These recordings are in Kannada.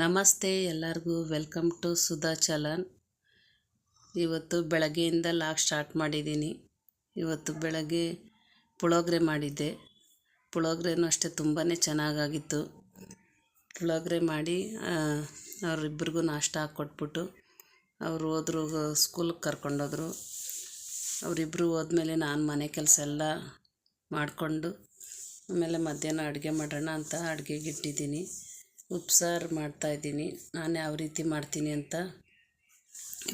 ನಮಸ್ತೆ ಎಲ್ಲರಿಗೂ. ವೆಲ್ಕಮ್ ಟು ಸುಧಾ ಚಲನ್. ಇವತ್ತು ಬೆಳಗ್ಗೆಯಿಂದ ಲಾಗ್ ಸ್ಟಾರ್ಟ್ ಮಾಡಿದ್ದೀನಿ. ಇವತ್ತು ಬೆಳಗ್ಗೆ ಪುಳೋಗ್ರೆ ಮಾಡಿದ್ದೆ. ಪುಳೋಗ್ರೆನೂ ಅಷ್ಟೇ ತುಂಬಾ ಚೆನ್ನಾಗಾಗಿತ್ತು. ಪುಳೋಗ್ರೆ ಮಾಡಿ ಅವರಿಬ್ಬರಿಗೂ ನಾಷ್ಟ ಹಾಕ್ಕೊಟ್ಬಿಟ್ಟು ಅವರು ಹೋದ್ರು ಸ್ಕೂಲ್ಗೆ ಕರ್ಕೊಂಡೋದ್ರು. ಅವರಿಬ್ಬರು ಹೋದ್ಮೇಲೆ ನಾನು ಮನೆ ಕೆಲಸ ಎಲ್ಲ ಮಾಡಿಕೊಂಡು ಆಮೇಲೆ ಮಧ್ಯಾಹ್ನ ಅಡುಗೆ ಮಾಡೋಣ ಅಂತ ಅಡುಗೆಗೆ ಇಟ್ಟಿದ್ದೀನಿ. ಉಪ್ಸಾರು ಮಾಡ್ತಾಯಿದ್ದೀನಿ ನಾನು ಯಾವ ರೀತಿ ಮಾಡ್ತೀನಿ ಅಂತ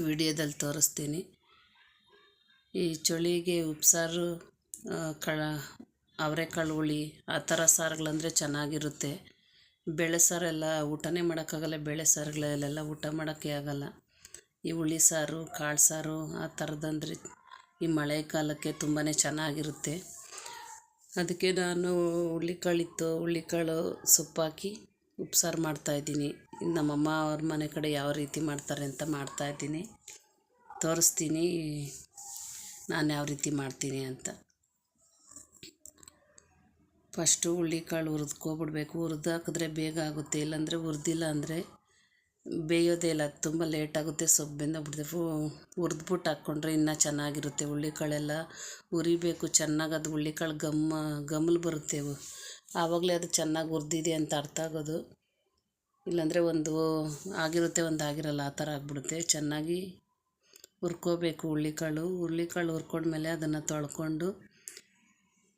ವಿಡಿಯೋದಲ್ಲಿ ತೋರಿಸ್ತೀನಿ. ಈ ಚಳಿಗೆ ಉಪ್ಸಾರು ಕಳ, ಅವರೆಕಾಳು ಹುಳಿ, ಆ ಥರ ಸಾರುಗಳಂದರೆ ಚೆನ್ನಾಗಿರುತ್ತೆ. ಬೇಳೆ ಸಾರೆಲ್ಲ ಊಟನೇ ಮಾಡೋಕ್ಕಾಗಲ್ಲ, ಬೇಳೆ ಸಾರುಗಳಲ್ಲೆಲ್ಲ ಊಟ ಮಾಡೋಕ್ಕೆ ಆಗಲ್ಲ. ಈ ಹುಳಿ ಸಾರು, ಕಾಳು ಸಾರು, ಆ ಥರದಂದರೆ ಈ ಮಳೆಗಾಲಕ್ಕೆ ತುಂಬಾ ಚೆನ್ನಾಗಿರುತ್ತೆ. ಅದಕ್ಕೆ ನಾನು ಹುಳ್ಳಿಕಾಳಿತ್ತು ಹುಳ್ಳಿಕಾಳು ಸೊಪ್ಪಾಕಿ ಉಪ್ಸಾರು ಮಾಡ್ತಾಯಿದ್ದೀನಿ ನಮ್ಮಮ್ಮ ಅವ್ರ ಮನೆ ಕಡೆ ಯಾವ ರೀತಿ ಮಾಡ್ತಾರೆ ಅಂತ ಮಾಡ್ತಾಯಿದ್ದೀನಿ ತೋರಿಸ್ತೀನಿ. ನಾನು ಯಾವ ರೀತಿ ಮಾಡ್ತೀನಿ ಅಂತ. ಫಸ್ಟು ಹುಳ್ಳಿಕಾಳು ಕಾಳು ಹುರಿದು ಹಾಕಿದ್ರೆ ಬೇಗ ಆಗುತ್ತೆ. ಇಲ್ಲಾಂದರೆ ಹುರಿದಿಲ್ಲ ಅಂದರೆ ಬೇಯೋದೇ ಇಲ್ಲ. ತುಂಬ ಲೇಟಾಗುತ್ತೆ ಸೊಪ್ಪು ಬೆಂದೋಗ್ಬಿಡ್ತದೆ ಹುರಿದ್ಬಿಟ್ಟು ಹಾಕ್ಕೊಂಡ್ರೆ ಇನ್ನೂ ಚೆನ್ನಾಗಿರುತ್ತೆ. ಹುಳ್ಳಿಕಾಳೆಲ್ಲ ಹುರಿಬೇಕು. ಚೆನ್ನಾಗಿ ಅದು ಹುಳ್ಳಿಕಾಳು ಗಮ್ಮ, ಗಮಲು ಬರುತ್ತೆ. ಆವಾಗಲೇ ಅದು ಚೆನ್ನಾಗಿ ಹುರ್ದಿದೆ ಅಂತ ಅರ್ಥ ಆಗೋದು. ಇಲ್ಲಾಂದರೆ ಒಂದು ಆಗಿರುತ್ತೆ, ಒಂದು ಆಗಿರಲ್ಲ, ಆ ಥರ ಆಗಿಬಿಡುತ್ತೆ. ಚೆನ್ನಾಗಿ ಹುರ್ಕೋಬೇಕು ಹುರ್ಳಿಕಾಳು. ಹುರ್ಳಿಕಾಳು ಹುರ್ಕೊಂಡ್ಮೇಲೆ ಅದನ್ನು ತೊಳ್ಕೊಂಡು,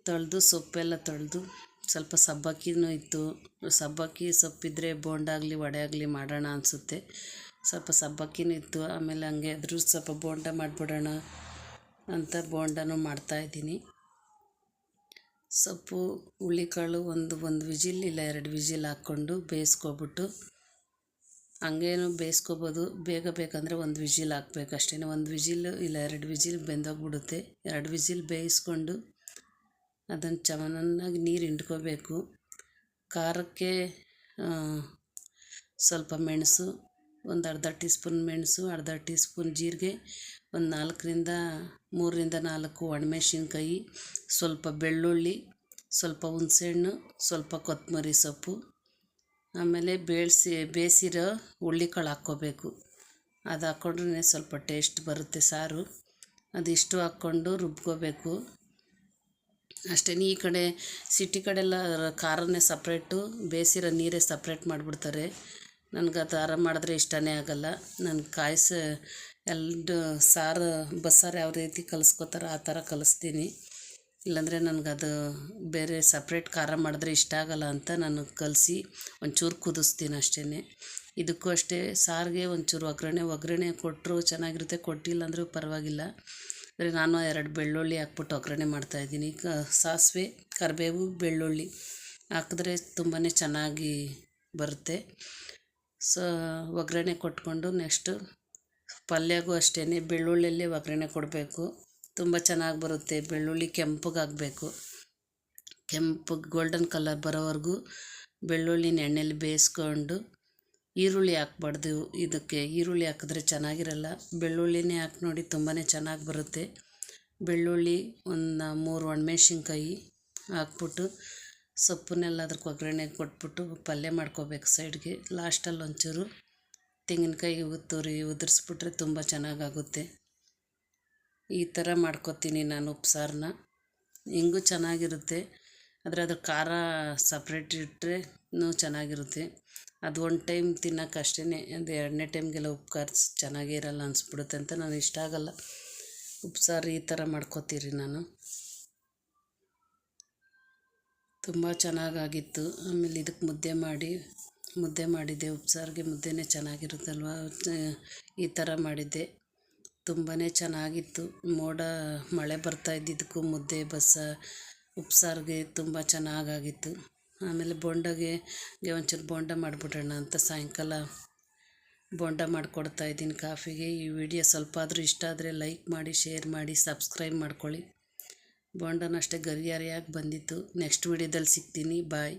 ತೊಳೆದು ಸೊಪ್ಪೆಲ್ಲ ತೊಳೆದು ಸ್ವಲ್ಪ ಸಬ್ಬಕ್ಕಿನೂ ಇತ್ತು. ಸಬ್ಬಕ್ಕಿ ಸೊಪ್ಪಿದ್ರೆ ಬೋಂಡಾಗಲಿ ವಡೆ ಆಗಲಿ ಮಾಡೋಣ ಅನಿಸುತ್ತೆ. ಸ್ವಲ್ಪ ಸಬ್ಬಕ್ಕಿನೂ ಇತ್ತು. ಆಮೇಲೆ ಹಂಗೆ ಅದ್ರ ಸ್ವಲ್ಪ ಬೋಂಡ ಮಾಡಿಬಿಡೋಣ ಅಂತ ಬೋಂಡನೂ ಮಾಡ್ತಾಯಿದ್ದೀನಿ ಸೊಪ್ಪು, ಹುಳಿಕಾಳು ಒಂದು ಒಂದು ವಿಜಿಲ್ ಇಲ್ಲ ಎರಡು ವಿಜಿಲ್ ಹಾಕ್ಕೊಂಡು ಬೇಯಿಸ್ಕೊಬಿಟ್ಟು ಹಂಗೇನು ಬೇಯಿಸ್ಕೊಬೋದು. ಬೇಗ ಬೇಕಂದರೆ ಒಂದು ವಿಜಿಲ್ ಹಾಕ್ಬೇಕು ಅಷ್ಟೇ. ಒಂದು ವಿಜಿಲ್ ಇಲ್ಲ ಎರಡು ವಿಜಿಲ್ ಬೆಂದೋಗ್ಬಿಡುತ್ತೆ. ಎರಡು ವಿಜಿಲ್ ಬೇಯಿಸ್ಕೊಂಡು ಅದನ್ನು ಚೆನ್ನಾಗಿ ನೀರು ಹಿಂಡ್ಕೋಬೇಕು. ಖಾರಕ್ಕೆ ಸ್ವಲ್ಪ ಮೆಣಸು ಒಂದು ಅರ್ಧ ಟೀ ಸ್ಪೂನ್ ಮೆಣಸು, ಅರ್ಧ ಟೀ ಸ್ಪೂನ್ ಜೀರಿಗೆ, ಒಂದು ನಾಲ್ಕರಿಂದ ಮೂರರಿಂದ ನಾಲ್ಕು ಒಣಮೆಣ್ಸಿನ್ಕಾಯಿ, ಸ್ವಲ್ಪ ಬೆಳ್ಳುಳ್ಳಿ, ಸ್ವಲ್ಪ ಹುಣಸೆಹಣ್ಣು, ಸ್ವಲ್ಪ ಕೊತ್ತಂಬರಿ ಸೊಪ್ಪು, ಆಮೇಲೆ ಬೇಯಿಸಿ ಬೇಯಿಸಿರೋ ಹುಳ್ಳಿಕಾಳು ಹಾಕ್ಕೋಬೇಕು. ಅದು ಹಾಕ್ಕೊಂಡ್ರೆ ಸ್ವಲ್ಪ ಟೇಸ್ಟ್ ಬರುತ್ತೆ ಸಾರು. ಅದಿಷ್ಟು ಹಾಕ್ಕೊಂಡು ರುಬ್ಕೋಬೇಕು. ಅಷ್ಟೇ ಈ ಕಡೆ ಸಿಟಿ ಕಡೆಲ್ಲ ಖಾರನೇ ಸಪ್ರೇಟು ಬೇಯಿಸಿರೋ ನೀರೇ ಸಪ್ರೇಟ್ ಮಾಡಿಬಿಡ್ತಾರೆ. ನನಗೆ ಅದು ಥರ ಮಾಡಿದ್ರೆ ಇಷ್ಟನೇ ಆಗೋಲ್ಲ. ನಾನು ಕಾಯಿಸಿ ಎಲ್ಲ ಸಾರು ಬಸ್ಸಾರು ಯಾವ ರೀತಿ ಕಲಿಸ್ಕೋತಾರೋ ಆ ಥರ ಕಲಿಸ್ತೀನಿ. ಇಲ್ಲಾಂದರೆ ನನಗದು ಬೇರೆ ಸಪ್ರೇಟ್ ಖಾರ ಮಾಡಿದ್ರೆ ಇಷ್ಟ ಆಗೋಲ್ಲ ಅಂತ ನಾನು ಕಲಿಸಿ ಒಂಚೂರು ಕುದಿಸ್ತೀನಿ ಅಷ್ಟೇ ಇದಕ್ಕೂ ಅಷ್ಟೇ ಸಾರಿಗೆ ಒಂಚೂರು ಒಗ್ಗರಣೆ ಒಗ್ಗರಣೆ ಕೊಟ್ಟರು ಚೆನ್ನಾಗಿರುತ್ತೆ ಕೊಟ್ಟಿಲ್ಲ ಅಂದರೂ ಪರವಾಗಿಲ್ಲ. ಅಂದರೆ ನಾನು ಎರಡು ಬೆಳ್ಳುಳ್ಳಿ ಹಾಕ್ಬಿಟ್ಟು ಒಗ್ಗರಣೆ ಮಾಡ್ತಾಯಿದ್ದೀನಿ ಕ, ಸಾಸಿವೆ, ಕರಿಬೇವು, ಬೆಳ್ಳುಳ್ಳಿ ಹಾಕಿದ್ರೆ ತುಂಬಾ ಚೆನ್ನಾಗಿ ಬರುತ್ತೆ. ಸೊ ಒಗ್ಗರಣೆ ಕೊಟ್ಕೊಂಡು ನೆಕ್ಸ್ಟು ಪಲ್ಯಗೂ ಅಷ್ಟೇ ಬೆಳ್ಳುಳ್ಳಿಯಲ್ಲಿ ಒಗ್ಗರಣೆ ಕೊಡಬೇಕು. ತುಂಬ ಚೆನ್ನಾಗಿ ಬರುತ್ತೆ. ಬೆಳ್ಳುಳ್ಳಿ ಕೆಂಪಗಾಗಬೇಕು ಕೆಂಪು ಗೋಲ್ಡನ್ ಕಲರ್ ಬರೋವರೆಗೂ ಬೆಳ್ಳುಳ್ಳಿನ ಎಣ್ಣೆಲಿ ಬೇಯಿಸ್ಕೊಂಡು ಈರುಳ್ಳಿ ಹಾಕ್ಬಾರ್ದು. ಇದಕ್ಕೆ ಈರುಳ್ಳಿ ಹಾಕಿದ್ರೆ ಚೆನ್ನಾಗಿರಲ್ಲ. ಬೆಳ್ಳುಳ್ಳಿನೇ ಹಾಕಿ ನೋಡಿ ತುಂಬಾ ಚೆನ್ನಾಗಿ ಬರುತ್ತೆ. ಬೆಳ್ಳುಳ್ಳಿ ಒಂದು ಮೂರು ಒಣಮೆಣ್ಸಿನ್ಕಾಯಿ ಹಾಕ್ಬಿಟ್ಟು ಸೊಪ್ಪನ್ನೆಲ್ಲ ಅದಕ್ಕೆ ಒಗ್ಗರಣೆಗೆ ಕೊಟ್ಬಿಟ್ಟು ಪಲ್ಯ ಮಾಡ್ಕೋಬೇಕು ಸೈಡ್ಗೆ. ಲಾಸ್ಟಲ್ಲಿ ಒಂಚೂರು ತೆಂಗಿನಕಾಯಿ ತುರಿ ಉದುರಿಸ್ಬಿಟ್ರೆ ತುಂಬ ಚೆನ್ನಾಗಾಗುತ್ತೆ. ಈ ಥರ ಮಾಡ್ಕೊತೀನಿ ನಾನು ಉಪ್ಸಾರನ್ನ ಹಿಂಗೂ ಚೆನ್ನಾಗಿರುತ್ತೆ. ಆದರೆ ಅದ್ರ ಖಾರ ಸಪ್ರೇಟ್ ಇಟ್ಟರೆ ಚೆನ್ನಾಗಿರುತ್ತೆ. ಅದು ಒಂದು ಟೈಮ್ ತಿನ್ನೋಕೆ ಅಷ್ಟೇ ಅದು ಎರಡನೇ ಟೈಮ್ಗೆಲ್ಲ ಉಪ್ಪು ಖಾರ ಚೆನ್ನಾಗೇ ಅನಿಸ್ಬಿಡುತ್ತೆ ಅಂತ ನಾನು ಇಷ್ಟ ಆಗಲ್ಲ. ಉಪ್ಸಾರು ಈ ಥರ ಮಾಡ್ಕೊತೀರಿ ನಾನು. ತುಂಬ ಚೆನ್ನಾಗಾಗಿತ್ತು. ಆಮೇಲೆ ಇದಕ್ಕೆ ಮುದ್ದೆ ಮಾಡಿ, ಮುದ್ದೆ ಮಾಡಿದ್ದೆ. ಉಪ್ಸಾರಿಗೆ ಮುದ್ದೆನೇ ಚೆನ್ನಾಗಿರುತ್ತಲ್ವ? ಈ ಥರ ಮಾಡಿದ್ದೆ. ತುಂಬಾ ಚೆನ್ನಾಗಿತ್ತು. ಮೋಡ, ಮಳೆ ಬರ್ತಾ ಇದ್ದಿದ್ದಕ್ಕೂ ಮುದ್ದೆ, ಬಸ್ಸ ಉಪ್ಸಾರಿಗೆ ತುಂಬ ಚೆನ್ನಾಗಾಗಿತ್ತು. ಆಮೇಲೆ ಬೋಂಡಗೆ ಒಂಚೂರು ಬೋಂಡ ಮಾಡಿಬಿಡೋಣ ಅಂತ ಸಾಯಂಕಾಲ ಬೋಂಡ ಮಾಡಿಕೊಡ್ತಾ ಇದ್ದೀನಿ ಕಾಫಿಗೆ. ಈ ವಿಡಿಯೋ ಸ್ವಲ್ಪ ಆದರೂ ಇಷ್ಟ ಆದರೆ ಲೈಕ್ ಮಾಡಿ, ಶೇರ್ ಮಾಡಿ, ಸಬ್ಸ್ಕ್ರೈಬ್ ಮಾಡ್ಕೊಳ್ಳಿ. ಬೋಂಡನ ಅಷ್ಟೇ ಗರಿಯಾರಿಯಾಗಿ ಬಂದಿತ್ತು. ನೆಕ್ಸ್ಟ್ ವಿಡಿಯೋದಲ್ಲಿ ಸಿಗ್ತೀನಿ. ಬಾಯ್